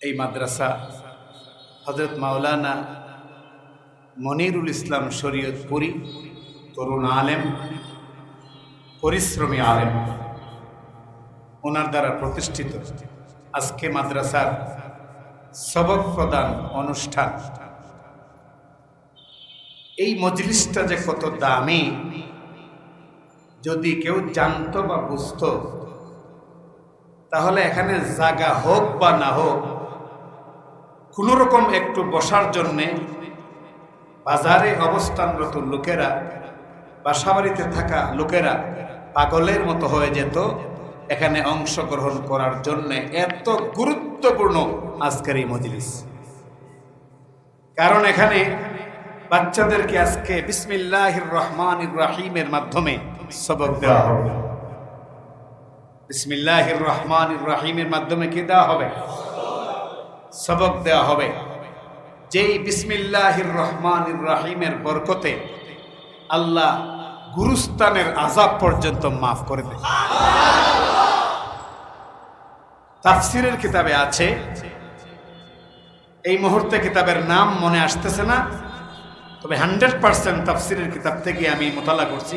এই মাদ্রাসা হজরত মাওলানা মনিরুল ইসলাম শরীয়তপুরি তরুণ আলেম, পরিশ্রমী আলেম। ওনার দ্বারা প্রতিষ্ঠিত আজকে মাদ্রাসার সবক প্রদান অনুষ্ঠান। এই মজলিসটা যে কত দামি, যদি কেউ জানতো বা বুঝতো, তাহলে এখানে জাগা হোক বা না হোক কোনো রকম একটু বসার জন্যে বাজারে অবস্থানরত লোকেরা বাসাবাড়িতে থাকা লোকেরা পাগলের মতো হয়ে যেত। এখানে অংশগ্রহণ করার জন্য এত গুরুত্বপূর্ণ আজকের এই মজলিস। কারণ এখানে বাচ্চাদেরকে আজকে বিসমিল্লাহির রহমান রাহিমের মাধ্যমে সবক দেওয়া হবে। বিসমিল্লাহির রহমান রাহিমের মাধ্যমে কি দেওয়া হবে? সবক দেওয়া হবে। যেই বিসমিল্লাহির রহমান রাহিমের বরকতে আল্লাহ গুরুস্তানের আজাব পর্যন্ত মাফ করে দেয় তাফসিরের কিতাবে আছে, এই মুহূর্তে কিতাবের নাম মনে আসতেছে না, তবে হান্ড্রেড পার্সেন্ট তাফসিরের কিতাব থেকে আমি মোতালা করছি।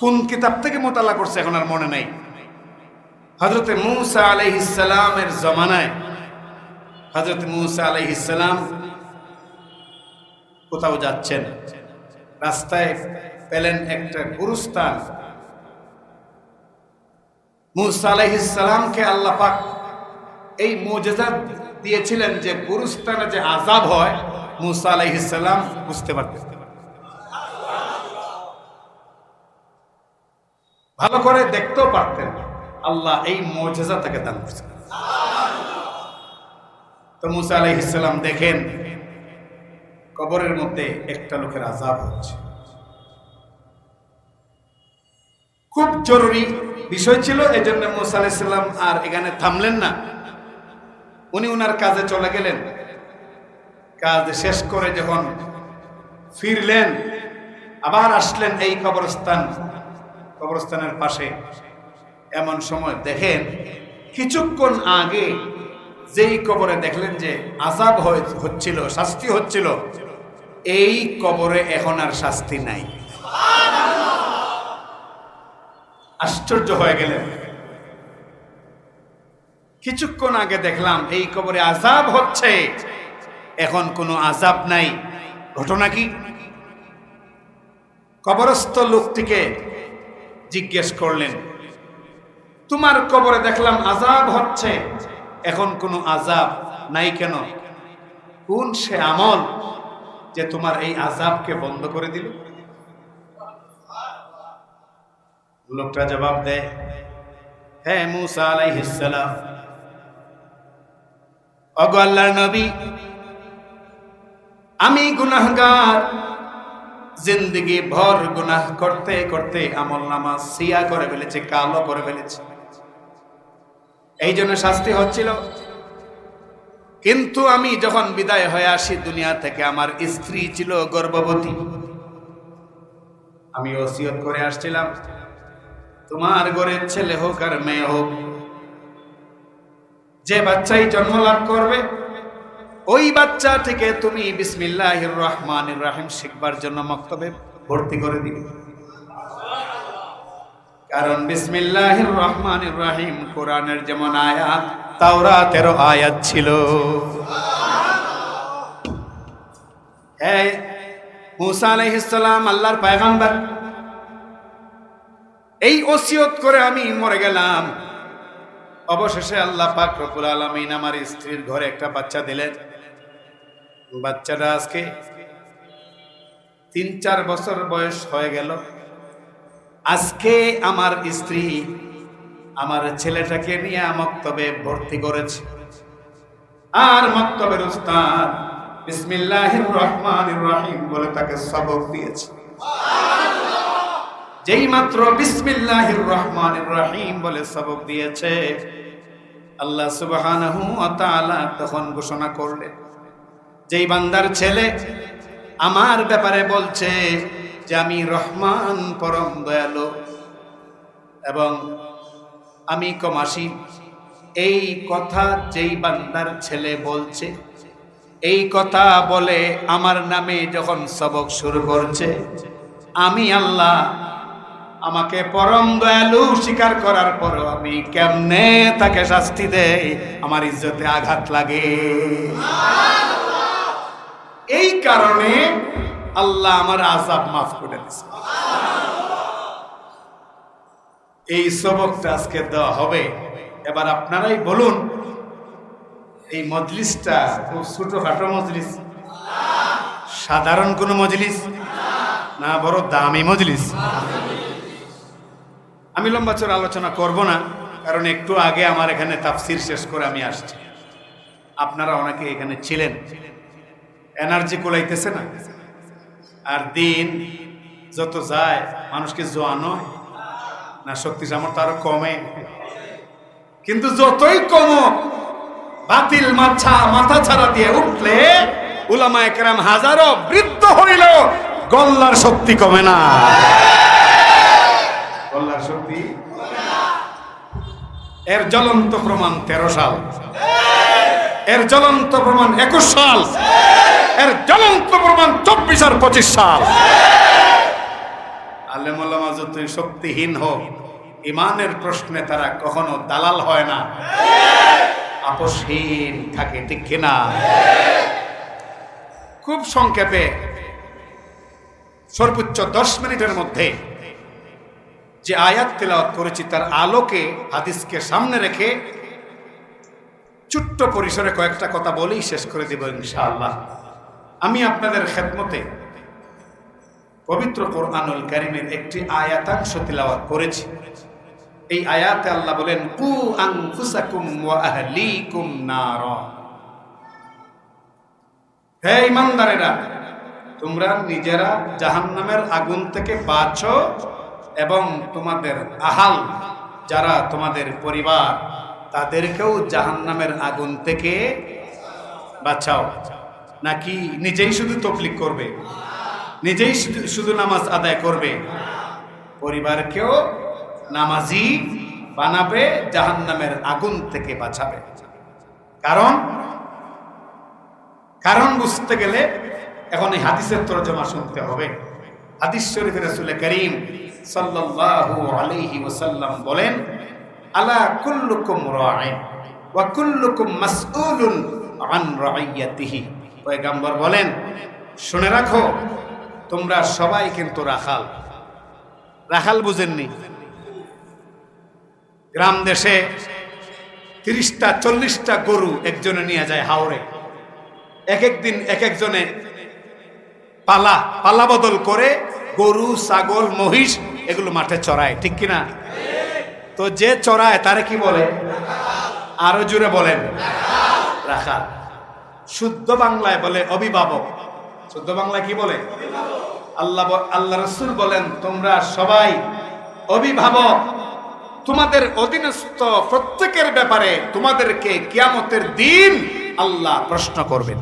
কোন কিতাব থেকে মোতালা করছে এখন আর মনে নেই। হজরত মুসা আলাইহিসালামের জমানায় হজরত মুসা আলাইহিসালাম কোথাও যাচ্ছেন? রাস্তায় পেলেন একটা গুরুস্থান। মুসা আলাইহিসালামকে আল্লাহ পাক এই মোজেজা দিয়েছিলেন যে গুরুস্থানে যে আজাব হয়, মুসা আলাইহিসালাম বুঝতে পারতেন। ভালো করে দেখতেও পারতেন আল্লাহ এই মোজেজা তাকে দান করছেন তো মুসা আলাইহিসাল্লাম দেখেন, কবরের মধ্যে একটা লোকের আজাব হচ্ছে। খুব জরুরি বিষয় ছিল এই জন্য মুসা আলাইসাল্লাম আর এখানে থামলেন না। উনি উনার কাজে চলে গেলেন। কাজ শেষ করে যখন ফিরলেন, আবার আসলেন এই কবরস্থান। কবরস্থানের পাশে এমন সময় দেখেন, কিছুক্ষণ আগে যেই কবরে দেখলেন যে আজাব হচ্ছিল, শাস্তি হচ্ছিল, এই কবরে এখন আর শাস্তি নাই। আশ্চর্য হয়ে গেলেন। কিছুক্ষণ আগে দেখলাম, এই কবরে আজাব হচ্ছে। এখন কোনো আজাব নাই। ঘটনা কি? কবরস্থ লোকটিকে জিজ্ঞেস করলেন, তোমার কবরে দেখলাম আজাব হচ্ছে। এখন কোনো আজাব নাই কেন? কোন সে আমল যে তোমার এই আজাবকে বন্ধ করে দিল? লোকটা জবাব দেয় হ্যাঁ মুসা আলাইহিসালাম অগো নবী, আমি গুনাহগার। জিন্দগি ভর গুনাহ করতে করতে আমল নামা সিয়া করে ফেলেছে, কালো করে ফেলেছে। এই জন্য শাস্তি হচ্ছিল। কিন্তু আমি যখন বিদায় হয়ে আসি, দুনিয়া থেকে আমার স্ত্রী ছিল গর্ভবতী। আমি ওসিয়ত করে আসছিলাম, তোমার ঘরের ছেলে হোক আর মেয়ে হোক, যে বাচ্চাই জন্ম লাভ করবে, ওই বাচ্চা থেকে তুমি বিসমিল্লাহ রহমান রাহিম শিখবার জন্য মক্তবে ভর্তি করে দিবে। কারণ বিসমিল্লাহ রহমান রাহিম কোরআনের যেমন আয়াত, তাওরাতেরও আয়াত ছিল। হ্যাঁ মুসা আলাইহিসসালাম আল্লাহর পায়গাম্বার, এই ওসিয়ত করে আমি মরে গেলাম। অবশেষে আল্লাহ পাক রব্বুল আলামিন আমার স্ত্রীর ঘরে একটা বাচ্চা দিলেন। বাচ্চাটা আজকে তিন চার বছর বয়স হয়ে গেল। আজকে আমার স্ত্রী আমার ছেলেটাকে নিয়ে মক্তবে ভর্তি করেছে। আর মক্তবের উস্তাদ বিসমিল্লাহির রহমানির রহিম বলে তাকে সবক দিয়েছে। যেই মাত্র বিসমিল্লাহির রহমানির রহিম বলে সবক দিয়েছে, আল্লাহ সুবহানাহু ওয়া তাআলা তখন ঘোষণা করলেন, যেই বান্দার ছেলে আমার ব্যাপারে বলছে যে আমি রহমান পরম দয়ালু। এবং আমি কমাসি এই কথা যেই বান্দার ছেলে বলছে, এই কথা বলে আমার নামে যখন সবক শুরু করছে, আমি আল্লাহ, আমাকে পরম দয়ালু স্বীকার করার পরও আমি কেমনে তাকে শাস্তি দেই, আমার ইজ্জতে আঘাত লাগে। এই কারণে আল্লাহ আমার আজাব মাফ করে দিছে। এই সবকটা আজকে দেওয়া হবে। এবার আপনারাই বলুন, এই মজলিসটা খুব ছোটখাটো মজলিস। সাধারণ কোন মজলিস? না, বড় দামি মজলিস। আমি লম্বা চোর আলোচনা করব না, কারণ একটু আগে আমার এখানে তাফসির শেষ করে আমি আসছি। আপনারা অনেকে এখানে ছিলেন। এনার্জি কোলাইতেছে না। আর দিন যত যায়, মানুষকে জোয়ানো না, শক্তি সামর্থ্য আরও কমে। কিন্তু যতই কমক, বাতিল মাছা মাথা ছাড়া দিয়ে উঠলে উলামা একরাম হাজারো বৃদ্ধ হইল গল্লার শক্তি কমে না। গল্লার শক্তি? এর জ্বলন্ত প্রমাণ তেরো সাল। এর জ্বলন্ত প্রমাণ একুশ সাল। এর জ্বলন্ত প্রমাণ চব্বিশ আর পঁচিশ সাল। আলেমুল্লামা যতই শক্তিহীন হোক ইমানের প্রশ্নে তারা কখনো দালাল হয় না। আপসহীন থাকে, ঠিক কিনা? খুব সংক্ষেপে, সর্বোচ্চ দশ মিনিটের মধ্যে যে আয়াত তেলাওয়াত করেছি, তার আলোকে, হাদিসকে সামনে রেখে ছোট্ট পরিসরে কয়েকটা কথা বলেই শেষ করে দেব ইনশাআল্লাহ। আমি আপনাদের খেদমতে পবিত্র কোরআনুল কারিমের একটি আয়াতাংশ তিলাওয়াত করেছি। এই আয়াতে আল্লাহ বলেন, কু আনফুসাকুম ওয়া নারা। হে ইমানদারেরা তোমরা নিজেরা জাহান্নামের আগুন থেকে বাঁচো এবং তোমাদের আহাল, যারা তোমাদের পরিবার, তাদেরকেও জাহান্নামের আগুন থেকে বাঁচাও। নাকি নিজেই শুধু তকলিক করবে? নিজেই শুধু- নামাজ আদায় করবে? পরিবারকেও নামাজি বানাবে, জাহান্নামের আগুন থেকে বাঁচাবে। কারণ কারণ বুঝতে গেলে এখন এই হাদিসের তরজমা শুনতে হবে। হাদিস শরীফের রাসূল করিম সাল্লাল্লাহু আলাইহি ওয়াসাল্লাম বলেন, আলা কুল্লুকুম রাঈন ওয়া কুল্লুকুম মাসউলুন আন রাইয়াতিহি। পয়গম্বর বলেন, শুনে রাখো, তোমরা সবাই কিন্তু রাখাল। রাখাল বুঝেননি। গ্রাম দেশে তিরিশটা, চল্লিশটা গরু একজনে নিয়ে যায় হাওড়ে এক এক দিন এক একজনে পালা পালা বদল করে গরু, ছাগল, মহিষ এগুলো মাঠে চড়ায়, ঠিক কিনা তো যে চড়ায় তারে কি বলে? আরও জুড়ে বলেন, রাখাল। শুদ্ধ বাংলায় বলে অভিভাবক। শুদ্ধ বাংলায় কি বলে? আল্লাহ আল্লাহ রসুল বলেন, তোমরা সবাই অভিভাবক। তোমাদের অধীনস্থ প্রত্যেকের ব্যাপারে তোমাদেরকে কিয়ামতের দিন আল্লাহ প্রশ্ন করবেন।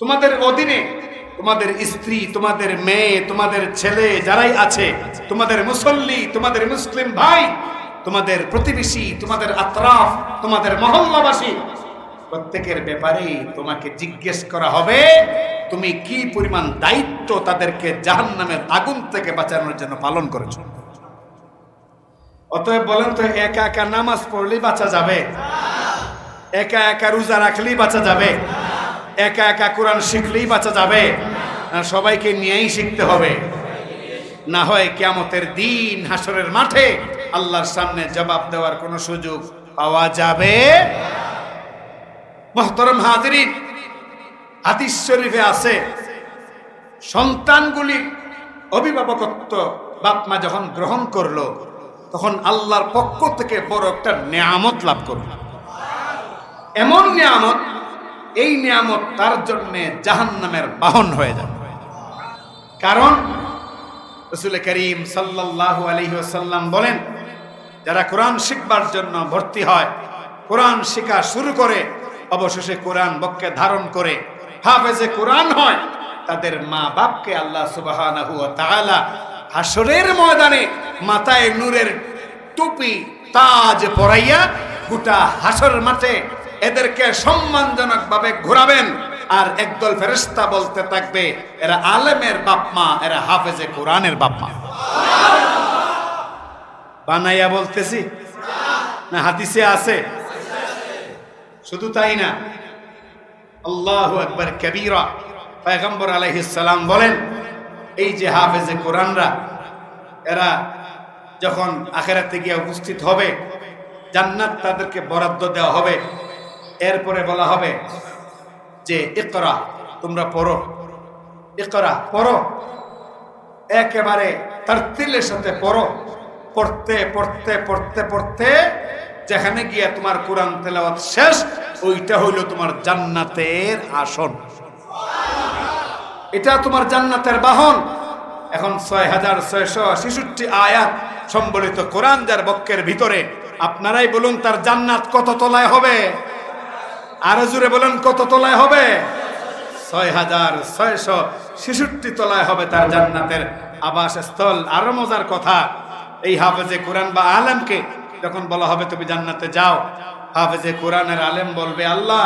তোমাদের অধীনে তোমাদের স্ত্রী, তোমাদের মেয়ে, তোমাদের ছেলে যারাই আছে, তোমাদের মুসল্লি, তোমাদের মুসলিম ভাই, তোমাদের প্রতিবেশী, তোমাদের আতরাফ, তোমাদের মহল্লাবাসী প্রত্যেকের ব্যাপারে তোমাকে জিজ্ঞেস করা হবে, তুমি কি পরিমাণ দায়িত্ব তাদেরকে জাহান্নামের আগুন থেকে বাঁচানোর জন্য পালন করেছ? অতএব বলেন তো, একা একা নামাজ পড়লেই বাঁচা যাবে? একা একা রোজা রাখলেই বাঁচা যাবে? একা একা কোরআন শিখলেই বাঁচা যাবে? সবাইকে নিয়েই শিখতে হবে। না হয় কিয়ামতের দিন হাসরের মাঠে আল্লাহর সামনে জবাব দেওয়ার কোনো সুযোগ পাওয়া যাবে? মোহতরম হাজরিন, হাদিস শরীফে আছে, সন্তানগুলি অভিভাবকত্ব বাপ মা যখন গ্রহণ করল, তখন আল্লাহর পক্ষ থেকে বড় একটা নিয়ামত লাভ করল। এমন নিয়ামত, এই নিয়ামত তার জন্য জাহান্নামের বাহন হয়ে যাবে। কারণ রসুল করিম সাল্লাল্লাহু আলাইহি ওয়াসাল্লাম বলেন, যারা কোরআন শিখবার জন্য ভর্তি হয়, কোরআন শেখা শুরু করে অবশেষে কোরআন বক্কে ধারণ করে হাফেজে কোরআন হয়, তাদের মা বাপকে আল্লাহ তাআলা হাসরের ময়দানে মাথায় নূরের টুপি, তাজ পরাইয়া গোটা হাসর মাঠে এদেরকে সম্মানজনক ভাবে ঘোরাবেন। আর একদল ফেরেস্তা বলতে থাকবে, এরা আলেমের বাপমা এরা হাফেজে কোরআনের বাপমা বানাইয়া বলতেছি? না, হাদিসে আছে। শুধু তাই না, আল্লাহ একবার কবিরা পয়গম্বর আলাইহিস সালাম বলেন, এই যে হাফেজে কোরআনরা, এরা যখন আখেরাতে গিয়ে উপস্থিত হবে, জান্নাত তাদেরকে বরাদ্দ দেওয়া হবে। এরপরে বলা হবে যে, ইকরা, তোমরা পড়ো। ইকরা, পড়ো। একেবারে তারতিলের সাথে পড়ো। পড়তে পড়তে পড়তে পড়তে যেখানে গিয়ে তোমার কোরআন তেলাওয়াত শেষ, ওইটা হইল তোমার জান্নাতের আসন। এটা তোমার জান্নাতের বাহন। এখন ছয় হাজার ছয়শো ছেষট্টি আয়াত সম্বলিত কোরআন যার বক্কের ভিতরে, আপনারাই বলুন তার জান্নাত কত তলায় হবে? আরও জুড়ে বলুন কত তলায় হবে? ছয় হাজার ছয়শো ছেষট্টি তলায় হবে তার জান্নাতের আবাসস্থল। আরও মজার কথা, এই হাফেজে কোরআন বা আলেমকে যখন বলা হবে তুমি জান্নাতে যাও, হাফেজে কোরআনের আলেম বলবে, আল্লাহ,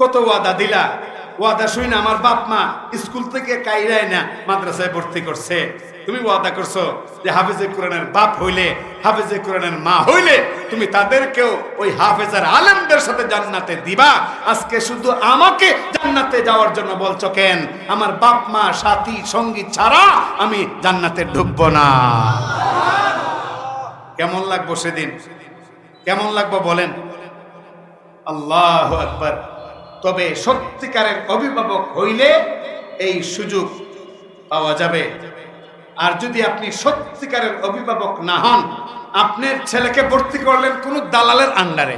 কত ওয়াদা দিলা? ওয়াদা শুই না আমার বাপ মা স্কুল থেকে কাইরাই না, মাদ্রাসায় ভর্তি করছে। তুমি ওয়াদা করছ যে হাফেজে কোরআনের বাপ হইলে, হাফেজে কোরআনের মা হইলে তুমি তাদেরকেও ওই হাফেজার আলেমদের সাথে জান্নাতে দিবা। আজকে শুধু আমাকে জান্নাতে যাওয়ার জন্য বলছো কেন? আমার বাপ মা, সাথী, সঙ্গী ছাড়া আমি জান্নাতে ঢুকবো না। কেমন লাগবো সেদিন? কেমন লাগবো বলেন? আল্লাহ আকবার। তবে সত্যিকারের অভিভাবক হইলে এই সুযোগ পাওয়া যাবে। আর যদি আপনি সত্যিকারের অভিভাবক না হন, আপনার ছেলেকে ভর্তি করলেন কোনো দালালের আন্ডারে,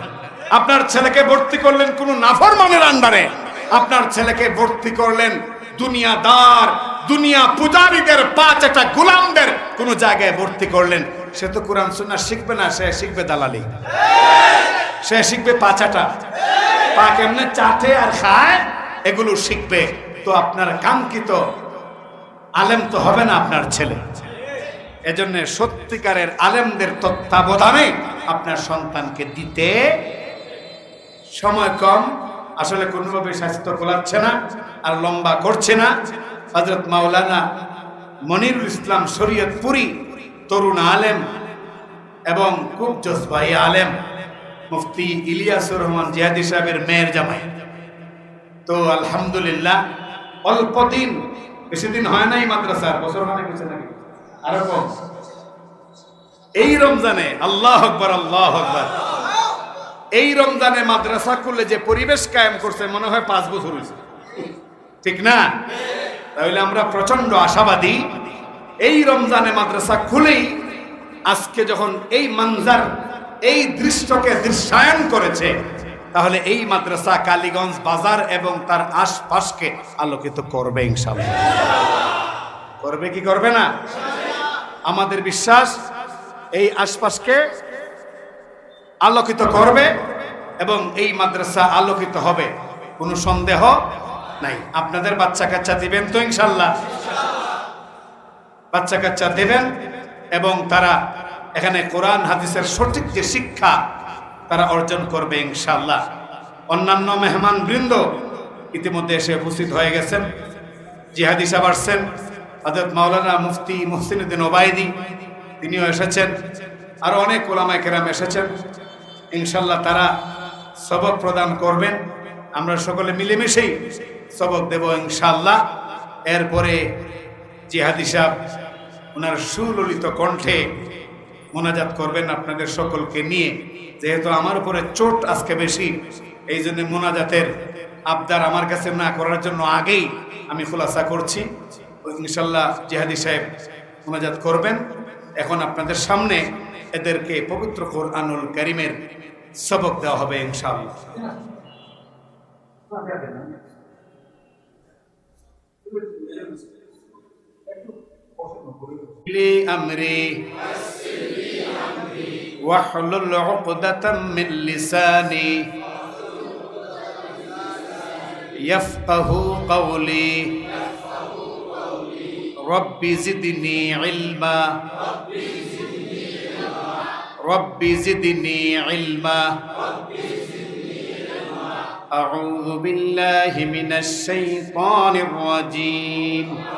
আপনার ছেলেকে ভর্তি করলেন কোনো নাফরমানের আন্ডারে, আপনার ছেলেকে ভর্তি করলেন দুনিয়াদার, দুনিয়া পূজারীদের, পাঁচ একটা গোলামদের কোন জায়গায় ভর্তি করলেন সে তো কোরআন সুন্না শিখবে না, সে শিখবে দালালি। সে শিখবে পাচাটা। পা কেমনে চাটে আর খায়, এগুলো শিখবে। তো আপনার কাঙ্ক্ষিত আলেম তো হবে না আপনার ছেলে। এজন্য সত্যিকারের আলেমদের তত্ত্বাবধানে আপনার সন্তানকে দিতে সময় কম। আসলে কোনোভাবে স্বাস্থ্য গোলাচ্ছে না আর লম্বা করছে না। হজরত মাওলানা মনিরুল ইসলাম শরীয়তপুরি তরুণ আলেম এবং খুব জজবাই আলেম মুফতি ইলিয়াসুর রহমান জিয়াদি সাহেবের মেয়ের জামাই। তো আলহামদুলিল্লাহ, অল্প দিন, বেশি দিন হয় নাই মাদ্রাসার, বছর মানে কিছু নাকি? আরও কম। এই রমজানে, আল্লাহ আকবর আল্লাহ আকবর। এই রমজানে মাদ্রাসা খুললে যে পরিবেশ কায়েম করছে, মনে হয় পাঁচ বছর হয়েছে। ঠিক না? তাহলে আমরা প্রচণ্ড আশাবাদী এই রমজানে মাদ্রাসা খুলেই আজকে যখন এই মানজার, এই দৃশ্যকে দৃশ্যায়ন করেছে, তাহলে এই মাদ্রাসা কালীগঞ্জ বাজার এবং তার আশপাশকে আলোকিত করবে ইনশাল্লাহ করবে কি করবে না? আমাদের বিশ্বাস, এই আশপাশকে আলোকিত করবে এবং এই মাদ্রাসা আলোকিত হবে। কোনো সন্দেহ নাই। আপনাদের বাচ্চা কাচ্চা দিবেন তো ইনশাল্লাহ বাচ্চা কাচ্চা দেবেন এবং তারা এখানে কোরআন, হাদিসের সঠিক যে শিক্ষা তারা অর্জন করবে ইনশাল্লাহ অন্যান্য মেহমান বৃন্দ ইতিমধ্যে এসে উপস্থিত হয়ে গেছেন। জিহাদি সাহেব আসছেন। হজরত মাওলানা মুফতি মুহসিনুদ্দিন ওবায়দি, তিনিও এসেছেন। আরও অনেক ওলামায় কেরাম এসেছেন। ইনশাল্লাহ তারা সবক প্রদান করবেন। আমরা সকলে মিলেমিশেই সবক দেব ইনশাল্লাহ এরপরে জিহাদি সাহেব, ওনার সুললিত কণ্ঠে মোনাজাত করবেন আপনাদের সকলকে নিয়ে। যেহেতু আমার উপরে চোট আজকে বেশি, এই জন্য মোনাজাতের আবদার আমার কাছে না করার জন্য আগেই আমি খোলাসা করছি। ইনশাল্লাহ জিহাদি সাহেব মোনাজাত করবেন। এখন আপনাদের সামনে এদেরকে পবিত্র কোরআনুল করিমের সবক দেওয়া হবে ইনশাল্লাহ أمري. واحلل عقدة من لساني. يفقه قولي. رب زدني علما. رب زدني علما. أعوذ بالله من الشيطان الرجيم.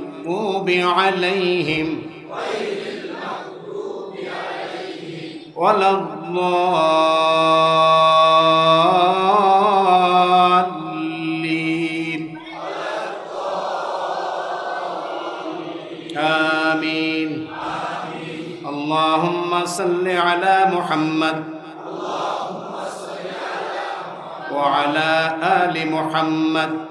المغضوب عليهم. ولا الضالين. آمين. اللهم صل على محمد. وعلى آل محمد.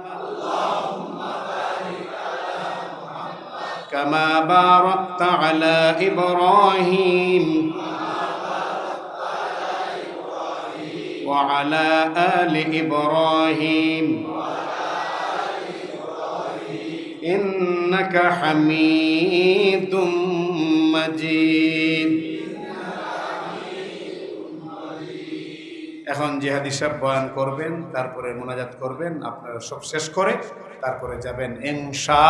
كما باركت على إبراهيم وعلى آل إبراهيم إنك حميد مجيد এখন জিহাদি সাহেব বয়ান করবেন তারপরে মোনাজাত করবেন আপনারা সব শেষ করে তারপরে যাবেন ইনশা